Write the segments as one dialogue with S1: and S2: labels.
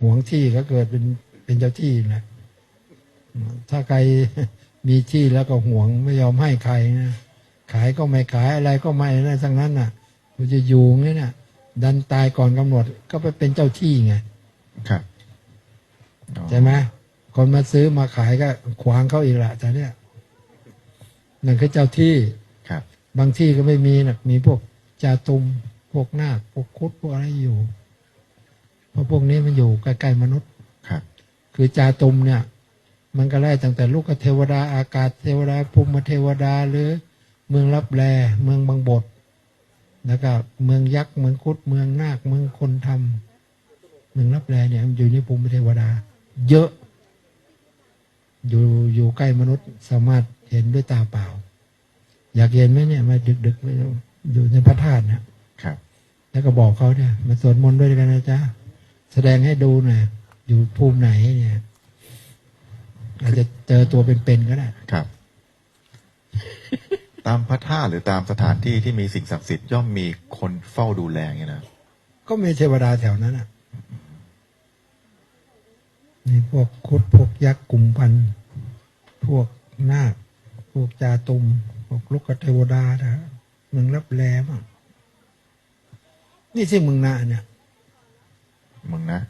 S1: หวงที่ก็เกิดเป็นเป็นเจ้าที่นะถ้าใครมีที่แล้วก็หวงไม่ยอมให้ใครนะขายก็ไม่ขายอะไรก็ไม่นะทั้งนั้นน่ะมันจะอยู่งี้น่ะ ดันตายก่อนกำหนดก็ไปเป็นเจ้าที่ไง
S2: ครับอ๋อ
S1: ใช่ไหมคนมาซื้อมาขายก็ขวางเขาอีกละแต่เนี่ยนั่นคือเจ้าที่
S2: ครับ
S1: บางที่ก็ไม่มีนะมีพวกจาตุมพวกนาคพวกคุดพวกอะไรอยู่ เพราะพวกนี้มันอยู่ใกล้ๆมนุษย์
S2: ครับ
S1: คือจาตุมเนี่ย มันก็ไล่ตั้งแต่ลูกเทวดาอากาศเทวดาภูมิเทวดาหรือเมืองรับแลเมืองบางบทแล้วก็เมืองยักษ์เมืองคุดเมืองนาคเมืองคนทำเมืองรับแลเนี่ยมันอยู่ในภูมิเทวดา เยอะ อยู่อยู่ใกล้มนุษย์สามารถเห็นด้วยตาเปล่า อยากเห็นไหมเนี่ยมาดึกๆไม่รู้อยู่ในพระธาตุเนี่ย
S2: ครับ
S1: แล้วก็บอกเขาเนี่ยมาสวดมนต์ด้วยกันนะจ๊ะ แสดงให้ดูหน่อยอยู่ภูมิไหนเนี่ย อาจจะเจอตัวเป็นๆก็ได้
S2: ครับ ตามพระธาตุหรือตามสถานที่ที่มีสิ่งศักดิ์สิทธิ์ย่อมมีคนเฝ้าดูแลอย่างเงี้ยนะ
S1: ก็มีเทวดาแถวนั้นอะมีพวกคุดพวกยักษ์กลุ่มพันธุ์พวกนาคพวกจาตุมพวกลูกเทวดานะเมืองรับแลมั่งนี่ที่เมืองนาเนี่ย
S2: มึงนะ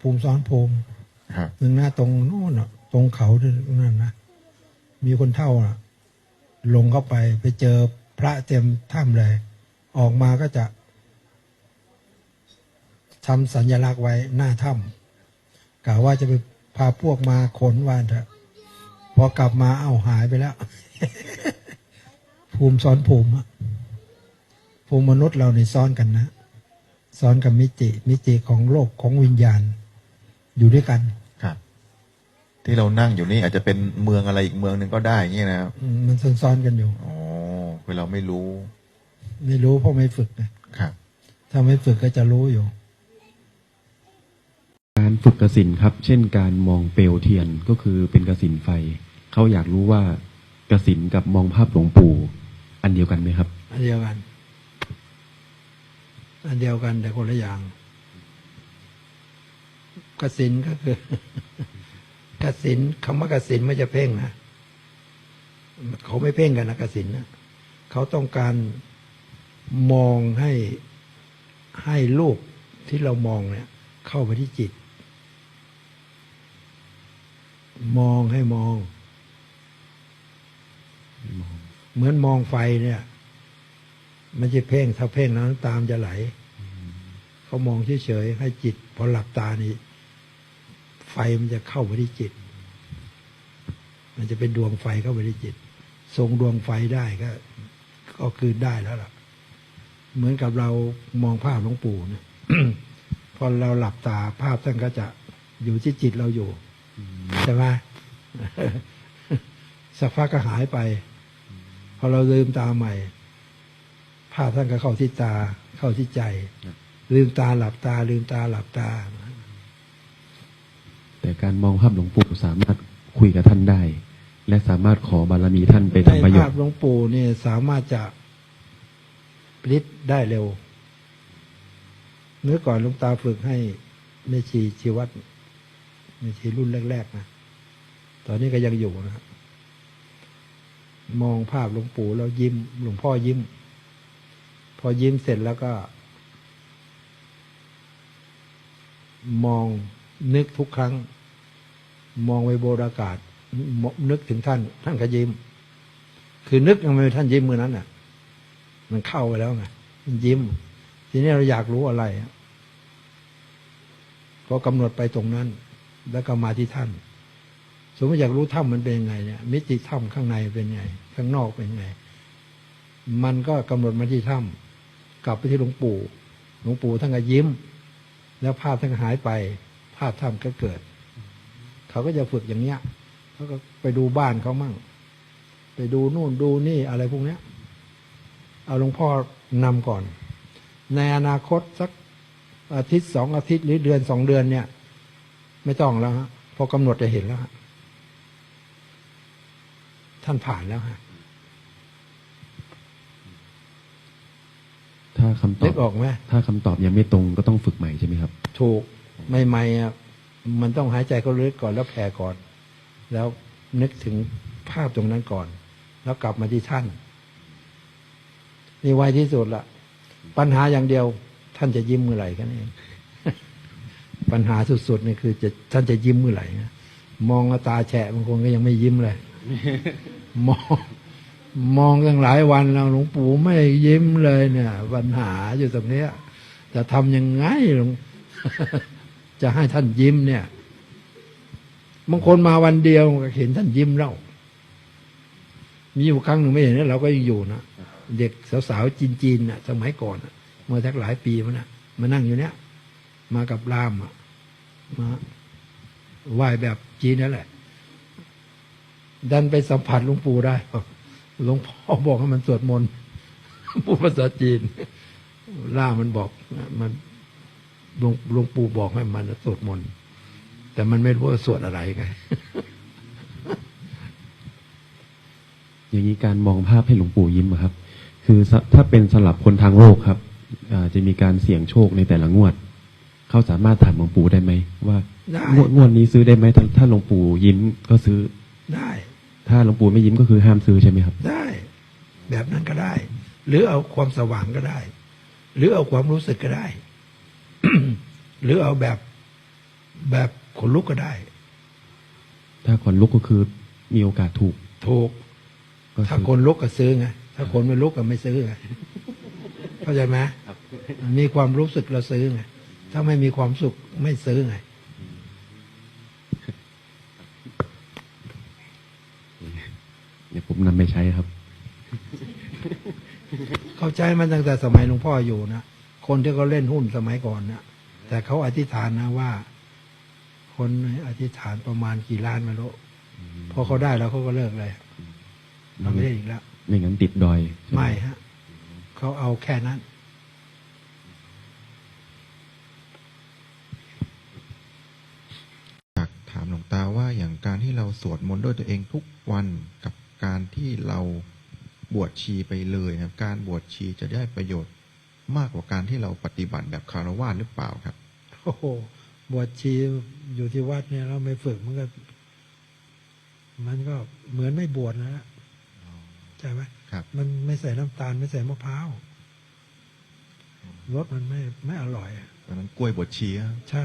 S1: ภูมิซ้อนภูมิ
S2: ครับ
S1: เมืองหน้าตรงโน่นน่ะ ตรงเขาที่นั่นนะมีคนเท่าน่ะ ลงเข้าไปไปเจอพระเต็มถ้ำเลย ออกมาก็จะทำสัญลักษณ์ไว้หน้าถ้ำกะว่าจะไปพาพวกมาขนวานเถอะพอกลับมาเอ้าหายไปแล้ว ภูมิซ้อนภูมิอะภูมิมนุษย์เราในซ้อนกันนะ ซ้อนกับมิติ มิติของโลกของวิญญาณ อยู่ด้วยกัน
S2: ครับ ที่เรานั่งอยู่นี่อาจจะเป็นเมืองอะไรอีกเมืองหนึ่งก็ได้อย่างเงี้ยนะครับ
S1: อืมมันซ้อนๆกันอยู่
S2: อ๋อคือเราไม่รู้
S1: ไม่รู้เพราะไม่ฝึกนะครับ ถ้าไม่ฝึกก็จะรู้อยู่
S3: การฝึกกสินครับ เช่นการมองเปลวเทียนก็คือเป็นกสินไฟ เขาอยากรู้ว่ากสินกับมองภาพหลวงปู่ อันเดียวกันไหมครับ
S1: อันเดียวกัน อันเดียวกันแต่คนละอย่างกสินก็คือกสินคำว่ากสินไม่จะเพ่งนะเขาไม่เพ่งกันนะกสินนะเขาต้องการมองให้ให้รูปที่เรามองเนี่ย เข้าไปที่จิต มองให้มอง เหมือนมองไฟเนี่ย มันจะเพ่งถ้าเพ่งแล้วน้ำตามจะไหลเขามองเฉยๆให้จิต พอหลับตานี่ไฟมันจะเข้าไปที่จิต มันจะเป็นดวงไฟเข้าไปที่จิต ทรงดวงไฟได้ก็ก็คือได้แล้วล่ะ เหมือนกับเรามองภาพหลวงปู่เนี่ยพอเราหลับตาภาพท่านก็จะอยู่ที่จิตเราอยู่ใช่ไหมสักพักก็หายไป พอเราลืมตาใหม่าพท่านก็เข้าที่ตาเข้าที่ใจ ลืมตาหลับตา ลืมตาหลับตา
S3: แต่การมองภาพหลวงปู่สามารถคุยกับท่านได้ และสามารถขอบารมีท่านไป
S1: ใน
S3: ทำประโย
S1: ภา
S3: ช
S1: พ
S3: น์
S1: หลวงปู่เนี่ยสามารถจะปลิดได้เร็วเมื่อก่อนหลวงตาฝึกให้แม่ชีชีวัดแม่ชีรุ่นแรกๆนะตอนนี้ก็ยังอยู่นะครับมองภาพหลวงปู่แล้วยิ้มหลวงพ่อยิ้ม พอยิ้มเสร็จแล้วก็ มองนึกทุกครั้ง มองไปโบรากาศมนึกถึงท่าน ท่านก็ยิ้ม คือนึกยังไงท่านยิ้มมือนั้นน่ะ มันเข้าไปแล้วไงมันยิ้ม ทีนี้เราอยากรู้อะไรก็กำหนดไปตรงนั้น แล้วก็มาที่ท่าน สมมติอยากรู้ถ้ำมันเป็นยังไงเนี่ย มิติถ้ำข้างในเป็นไง ข้างนอกเป็นไง มันก็กำหนดมาที่ถ้ำ กลับไปที่หลวงปู่หลวงปู่ท่านก็ยิ้ม แล้วภาพท่านก็หายไป ภาพถ้ำก็เกิด เขาก็จะฝึกอย่างเนี้ยเขาก็ไปดูบ้านเขามั่ง ไปดูนู่นดูนี่อะไรพวกเนี้ย เอาหลวงพ่อนำก่อน ในอนาคตสักอาทิตย์สองอาทิตย์หรือเดือนสองเดือนเนี่ย ไม่ต้องแล้วฮะพอกำหนดจะเห็นแล้วฮะท่านผ่านแล้วฮะ
S3: ถ้าคำตอ
S1: นึ
S3: บ
S1: กออกไหม
S3: ถ้าคำตอบยังไม่ตรงก็ต้องฝึกใหม่ใช่ไหมครับ
S1: ถูกใหม่ๆอะมันต้องหายใจเขาลึกก่อนแล้วแผ่ก่อน แล้วนึกถึงภาพตรงนั้นก่อน แล้วกลับมาที่ท่าน นี่ไวที่สุดละปัญหาอย่างเดียว ท่านจะยิ้มเมื่อไหร่กันเอง ปัญหาสุดๆนี่คือจะท่านจะยิ้มเมื่อไหร่นะมองแล้วตาแฉะบางคนก็ยังไม่ยิ้มเลย มอง มองตั้งหลายวันแล้วหลวงปู่ไม่ยิ้มเลยเนี่ยปัญหาอยู่ตรงนี้จะทำยังไงหลวงจะให้ท่านยิ้มเนี่ยบางคนมาวันเดียวก็เห็นท่านยิ้มแล้วมีอยู่ครั้งหนึ่งไม่เห็นแล้วเราก็ยังอยู่นะเด็กสาวๆจีนๆน่ะ สมัยก่อนเมื่อทักหลายปีมานะมานั่งอยู่เนี้ยมากับรามอะมาไหว้แบบจีนนั่นแหละ ดันไปสัมผัสหลวงปู่ได้ หลวงพ่อบอกให้มันสวดมนต์พูดภาษาจีน ล่ามันบอกมันหลวงหลวงปู่บอกให้มันสวดมนต์แต่มันไม่รู้ว่าสวดอะไรไง
S3: อย่างนี้การมองภาพให้หลวงปู่ยิ้มอะครับ คือสถ้าเป็นสำหรับคนทางโลกครับอ่าจะมีการเสี่ยงโชคในแต่ละงวด เขาสามารถถามหลวงปู่ได้ไหมว่า
S1: ได้
S3: งวดงวดนี้ซื้อได้ไหมถ้าถ้าหลวงปู่ยิ้มก็ซื้อ
S1: ได้
S3: ถ้าหลวงปู่ไม่ยิ้มก็คือห้ามซื้อใช่ไหมครับ
S1: ได้ แบบนั้นก็ได้ หรือเอาความสว่างก็ได้ หรือเอาความรู้สึกก็ได้ หรือเอาแบบแบบขนลุกก็ได้
S3: ถ้าคนลุกก็คือมีโอกาสถูก
S1: ถูก
S3: ก็
S1: ถ้า
S3: ซื้อ
S1: คนลุกก็ซื้อไง ถ้าคนไม่ลุกก็ไม่ซื้อไง เข้าใจไหมมีความรู้สึกเราซื้อไง ถ้าไม่มีความสุขไม่ซื้อไง
S3: เดี๋ยวผมนำไป ใช้ครับ
S1: เข้าใจมันตั้งแต่สมัยหลวงพ่ออยู่นะคนที่เขาเล่นหุ้นสมัยก่อนนะแต่เขาอธิษฐานนะว่า คนอธิษฐานประมาณกี่ล้านไม่รู้พอเขาได้แล้วเขาก็เลิกเลยเราไม่ได้อีกแล้ว
S3: ไม่งั้นติดดอยใช่ห
S1: ไม่ฮะเขาเอาแค่นั้น
S2: อยากถามหลวงตาว่าอย่างการที่เราสวดมนต์ด้วยตัวเองทุกวันกับ การที่เราบวชชีไปเลยนะครับการบวชชีจะได้ประโยชน์มากกว่าการที่เราปฏิบัติแบบคารวะหรือเปล่าครับ
S1: โอ้โหบวชชีอยู่ที่วัดเนี่ยเราไม่ฝึกมันก็ มันก็เหมือนไม่บวชนะใช่ไหม
S2: ครับ
S1: มันไม่ใส่น้ำตาลไม่ใส่มะพร้าวรสมันไม่ไม่อร่อยอะ
S2: ตอนนั้นกล้วยบวชชีอะ
S1: ใช่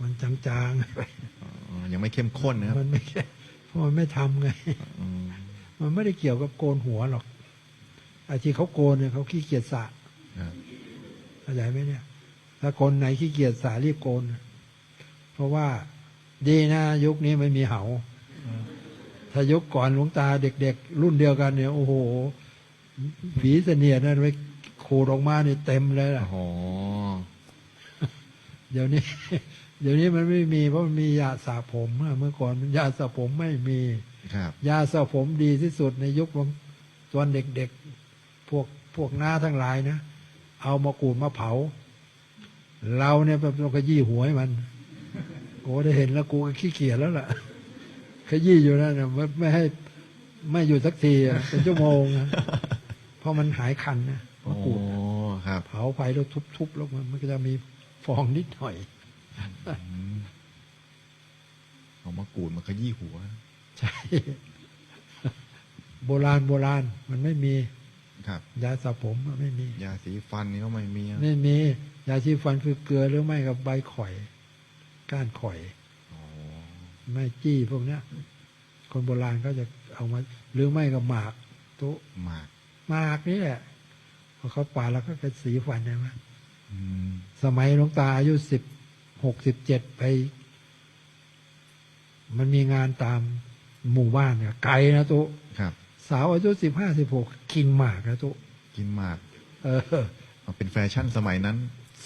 S1: มันจางๆไป
S2: อ๋อยังไม่เข้มข้นนะครับ
S1: มันไม่แค่เพราะ มันไม่ทำไง
S2: อืม
S1: มันไม่ได้เกี่ยวกับโกนหัวหรอกไอ้ที่เขาโกนเนี่ยเขาขี้เกียจสระ
S2: ครับ
S1: เข้าใจไหมเนี่ย ถ้าคนไหนขี้เกียจสระรีบโกน เพราะว่าดีนะยุคนี้ไม่มีเหาถ้ายุคก่อนหลวงตาเด็กๆ รุ่นเดียวกันเนี่ย โอ้โหผีเสนียดนั่นไปขูดออกมาเนี่ยเต็มเลยล่ะ
S2: โอ้โห
S1: เดี๋ยวนี้ เดี๋ยวนี้มันไม่มีเพราะมันมียาสระผมอะเมื่อก่อนยาสระผมไม่มี
S2: ครับ
S1: ยาสระผมดีที่สุดในยุคของตอนเด็กๆพวกพวกน้าทั้งหลายนะเอามากูดมาเผา เราเนี่ยแบบเราขยี้หัวให้มันโอ้ได้เห็นแล้วกูก็ขี้เกียจแล้วล่ะขยี้อยู่นั่นน่ะไม่ไม่ให้ไม่อยู่สักทีอะเป็นชั่วโมงนะเพราะมันหายคันนะ
S2: โอ้
S1: มากูด
S2: ครับ
S1: เผาไฟแล้วทุบๆแล้วมันมันก็จะมีฟองนิดหน่อย
S2: อืม เอามากรูดมาขยี้หัว
S1: ใช่ โบราณโบราณ มันไม่มี
S2: ครับ
S1: ยาสระผมมันไม่มี
S2: ยาสีฟันนี่ก็ไม่มีอะ
S1: ไม่มี ยาชีฟันคือเกลือหรือไม่กับใบข่อย ก้านข่อย
S2: อ๋อ
S1: ไม่จี้พวกเนี้ย คนโบราณเขาจะเอามา หรือไม่กับหมาก ตุ
S2: หมาก
S1: หมากนี่แหละพอเขาป่าดแล้วก็กระสีฟันใช่ไหม
S2: อืม
S1: สมัยหลวงตาอายุสิบ หกสิบเจ็ดไป มันมีงานตามหมู่บ้านเนี่ยไกลนะตุ
S2: ครับ
S1: สาวอายุสิบห้าสิบหกกินหมากนะตุ
S2: กินหมาก
S1: เออ
S2: เอาเป็นแฟชั่นสมัยนั้น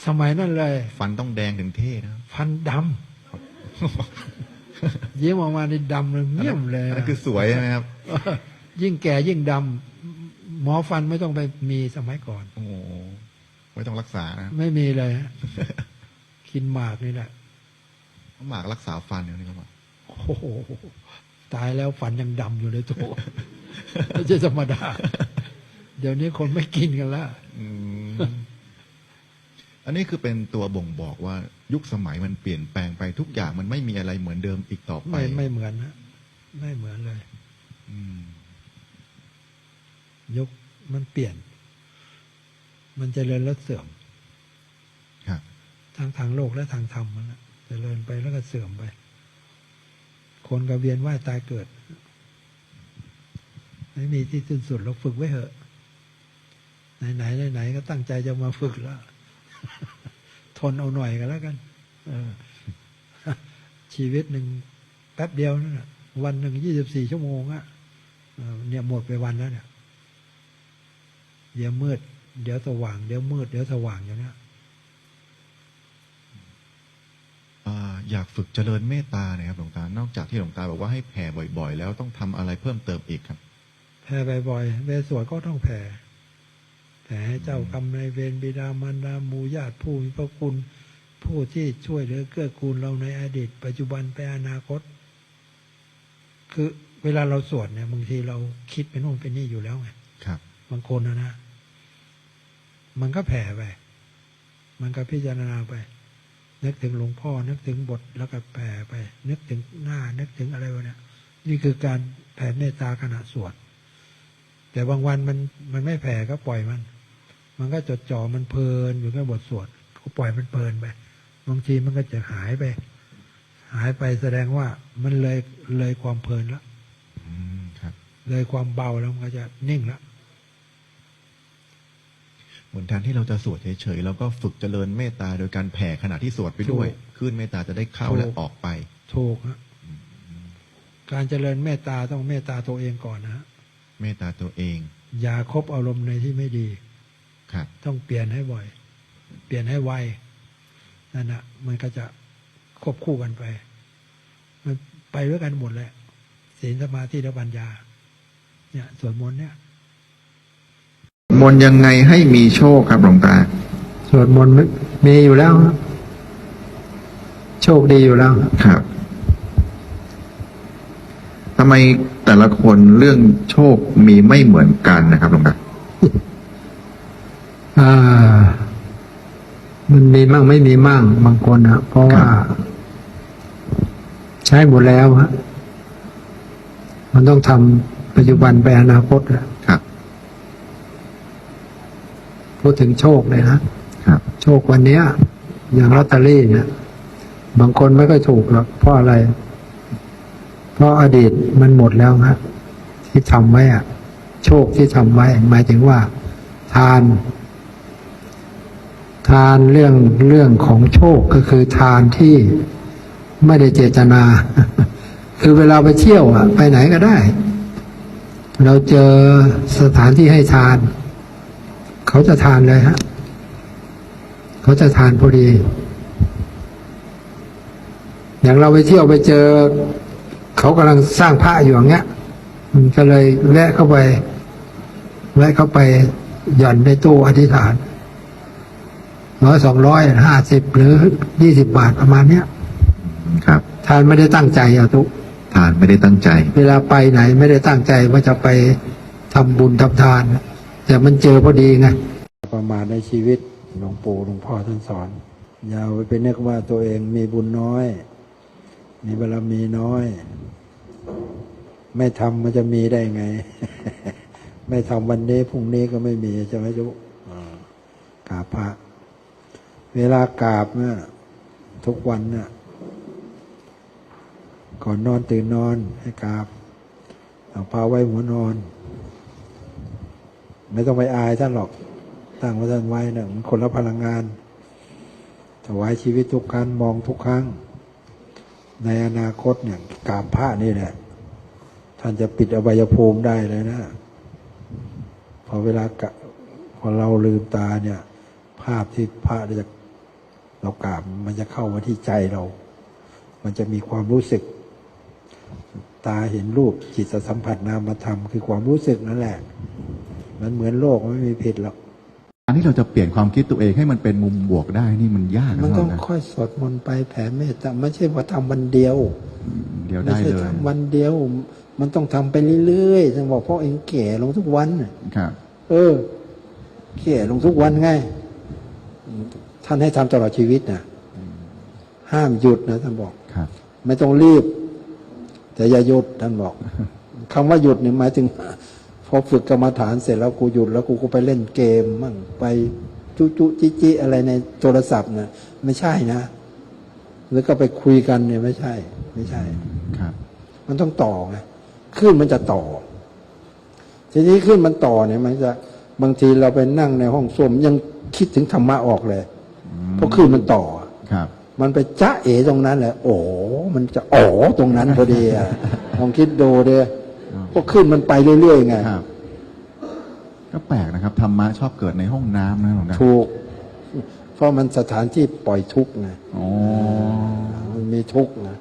S1: สมัยนั้นเลย
S2: ฟันต้องแดงถึงเท่นะครับ
S1: ฟันดำยิ้มออกมาในดำเลยเงียบเลย
S2: อันนั้นคือสวยใช่ไหมครับ
S1: เออยิ่งแก่ยิ่งดำหมอฟันไม่ต้องไปมีสมัยก่อน
S2: โอ้โหไม่ต้องรักษานะ
S1: ไม่มีเลยฮะ กินหมากนี่แหละ
S2: หมากรักษาฟันเนี่ยนี่ก็ว่า
S1: โอ้โหตายแล้วฟันยังดำอยู่เลยตัวไม่ใช่ธรรมดา เดี๋ยวนี้คนไม่กินกันแล้ว
S2: อืมอันนี้คือเป็นตัวบ่งบอกว่ายุคสมัยมันเปลี่ยนแปลงไปทุกอย่างมันไม่มีอะไรเหมือนเดิมอีกต่อไป
S1: ไม่ไม่เหมือนนะไม่เหมือนเลย
S2: อืม
S1: ยุคมันเปลี่ยน มันเจริญแล้วเสื่อม
S2: ครับ
S1: ทางทางโลกและทางธรรมมันนะเจริญไปแล้วก็เสื่อมไป คนก็เวียนว่ายตายเกิด ไม่มีที่สิ้นสุดเราฝึกไว้เถอะ ไหนไหนไหนไหนๆก็ตั้งใจจะมาฝึกแล้ว ทนเอาหน่อยกันแล้วกัน เออ ชีวิตหนึ่งแป๊บเดียวนั่นแหะวันหนึ่งยี่สิบสี่ชั่วโมงอะเออเนี่ยหมดไปวันแล้วเนี่ยเดี๋ยวมืด เดี๋ยวสว่าง เดี๋ยวมืด เดี๋ยวสว่างอย่างเนี้ย
S2: อ่าอยากฝึกเจริญเมตตาเนะครับหลวงตานอกจากที่หลวงตาบอกว่าให้แผ่บ่อย ๆ แล้วต้องทำอะไรเพิ่มเติมอีกครับ
S1: แผ่บ่อยๆเวรสวดก็ต้องแผ่แผ่ให้เจ้ากรรมนายเวรบิดามารดาหมู่ญาติผู้มีพระคุณผู้ที่ช่วยเหลือเกื้อกูลเราในอดีต ปัจจุบันไปอนาคต คือเวลาเราสวดเนี่ยบางทีเราคิดไปโน่นไปนี่อยู่แล้วไง
S2: ครับ
S1: บางคนนะนะ มันก็แผ่ไป มันก็พิจารณาไป นึกถึงหลวงพ่อ นึกถึงบทแล้วก็แผ่ไป นึกถึงหน้า นึกถึงอะไรวะเนี่ยนี่คือการแผ่เมตตาขณะสวด แต่บางวันมันมันไม่แผ่ก็ปล่อยมัน มันก็จดจ่อมันเพลินอยู่กับบทสวดก็ปล่อยมันเพลินไปบางทีมันก็จะหายไป หายไปแสดงว่ามันเลยเลยความเพลินแล้ว
S2: อืมครับ
S1: เลยความเบาแล้วมันก็จะนิ่งแล้ว
S2: เห มือนแทนที่เราจะสวดเฉยๆแล้วก็ฝึกเจริญเมตตาโดยการแผ่ขณะที่สวดไปด้วย
S1: ถูก
S2: คลื่นเมตตาจะได้เข้า
S1: ถูก
S2: และออกไป
S1: ถูกฮะการเจริญเมตตาต้องเมตตาตัวเองก่อนนะฮะ
S2: เมตตาตัวเอง
S1: อย่าคบอารมณ์ในที่ไม่ดี
S2: ครับ
S1: ต้องเปลี่ยนให้บ่อย เปลี่ยนให้ไวนั่นนะมันก็จะควบคู่กันไป มันไปด้วยกันหมดแหละศีลสมาธิและปัญญา เนี่ยสวดมนต์เนี่ย
S2: มนยังไงให้มีโชคครับหลวงตา
S1: สวดมนต์มีอยู่แล้วฮะโชคดีอยู่แล้ว
S2: ครับทำไมแต่ละคนเรื่องโชคมีไม่เหมือนกันนะครับหลวงตา
S1: อ่า มันมีมั่งไม่มีมั่งบางคนนะเพราะว่า ใช้หมดแล้วฮะมันต้องทำปัจจุบันไปอนาคตอะ
S2: ครับ
S1: พูดถึงโชคเลยนะครับโชควันเนี้ย อย่างลอตเตอรี่เนี่ย บางคนไม่ค่อยถูกหรอกเพราะอะไร เพราะอดีตมันหมดแล้วฮะที่ทำไว้อะโชคที่ทำไว้ หมายถึงว่า ทาน ทานเรื่องเรื่องของโชคก็คือทานที่ไม่ได้เจตนา คือเวลาไปเที่ยวอะไปไหนก็ได้ เราเจอสถานที่ให้ทาน เขาจะทานเลยฮะ เขาจะทานพอดี อย่างเราไปเที่ยวไปเจอ เขากำลังสร้างพระอยู่อย่างเงี้ย มันก็เลยแวะเข้าไป แวะเข้าไปหย่อนในตู้อธิษฐานร้อยสองร้อยห้าสิบหรือยี่สิบบาทประมาณเนี้ย
S2: ครับ
S1: ทานไม่ได้ตั้งใจอะทุก
S2: ทานไม่ได้ตั้งใจ
S1: เวลาไปไหนไม่ได้ตั้งใจว่าจะไปทำบุญทำทาน แต่มันเจอพอดีไงประมาทในชีวิตหลวงปู่หลวงพ่อท่านสอน อย่าไปเป็นนึกว่าตัวเองมีบุญน้อย มีบารมีน้อย ไม่ทำมันจะมีได้ไง ไม่ทำวันนี้พรุ่งนี้ก็ไม่มีใช่ไหมจุอ่ากราบพระ เวลากราบเนี่ยทุกวันเนี่ยก่อนนอนตื่นนอนให้กราบเอาพาไว้หัวนอน ไม่ต้องไปอายท่านหรอก ตั้งไว้ท่านไว้เนี่ยมันคนละพลังงานถวายชีวิตทุกครั้งมองทุกครั้ง ในอนาคตเนี่ยกราบพระนี่แหละ ท่านจะปิดอบายภูมิได้เลยนะ พอเวลากะพอเราลืมตาเนี่ย ภาพที่พระจะเรากราบมันจะเข้ามาที่ใจเรา มันจะมีความรู้สึก ตาเห็นรูปจิตสัมผัสนามธรรมคือความรู้สึกนั่นแหละ มันเหมือนโลกมันไม่มีผิดหรอก
S2: การที่เราจะเปลี่ยนความคิดตัวเองให้มันเป็นมุมบวกได้นี่มันยาก
S1: มัน
S2: นะ
S1: ต้อง
S2: นะ
S1: ค่อยสวดมนต์ไปแผ่เมตตาไม่ใช่ว่าทำวันเดียว
S2: เดี๋ยว
S1: ไม่
S2: ได้
S1: ใช่
S2: เลย
S1: ทำวันเดียว มันต้องทำไปเรื่อยๆท่านบอกเพราะเองแก่ลงทุกวันน่ะ
S2: ครับ
S1: เออแก่ลงทุกวันไงท่านให้ทำตลอดชีวิตนะห้ามหยุดนะท่านบอก
S4: ครับ
S1: ไม่ต้องรีบ แต่อย่าหยุดท่านบอกคำว่าหยุดเนี่ยหมายถึง พอฝึกกรรมฐานเสร็จแล้วกูหยุดแล้วกูก็ไปเล่นเกมมั่งไปจุจุจิจิอะไรในโทรศัพท์นะไม่ใช่นะหรือก็ไปคุยกันเนี่ยไม่ใช่ ไม่ใช่
S4: ครับ
S1: มันต้องต่อไงขึ้นมันจะต่อ ทีนี้ขึ้นมันต่อเนี่ย มันจะบางทีเราไปนั่งในห้องส้วมยังคิดถึงธรรมะออกเลยเพราะขึ้นมันต่อ
S4: ครับ
S1: มันไปจ้าเอตรงนั้นแหละโอ้มันจะอ๋อตรงนั้นพอดีอะลองคิดดูเด้พว กขึ้นมันไปเรื่อยๆไง
S4: ครับ ก็แปลกนะครับธรรมะชอบเกิดในห้องน้ำนะหลวงตา
S1: ถูก เพราะมันสถานที่ปล่อยทุกข์ไง
S4: อ๋อ
S1: มันมีทุกข์นะ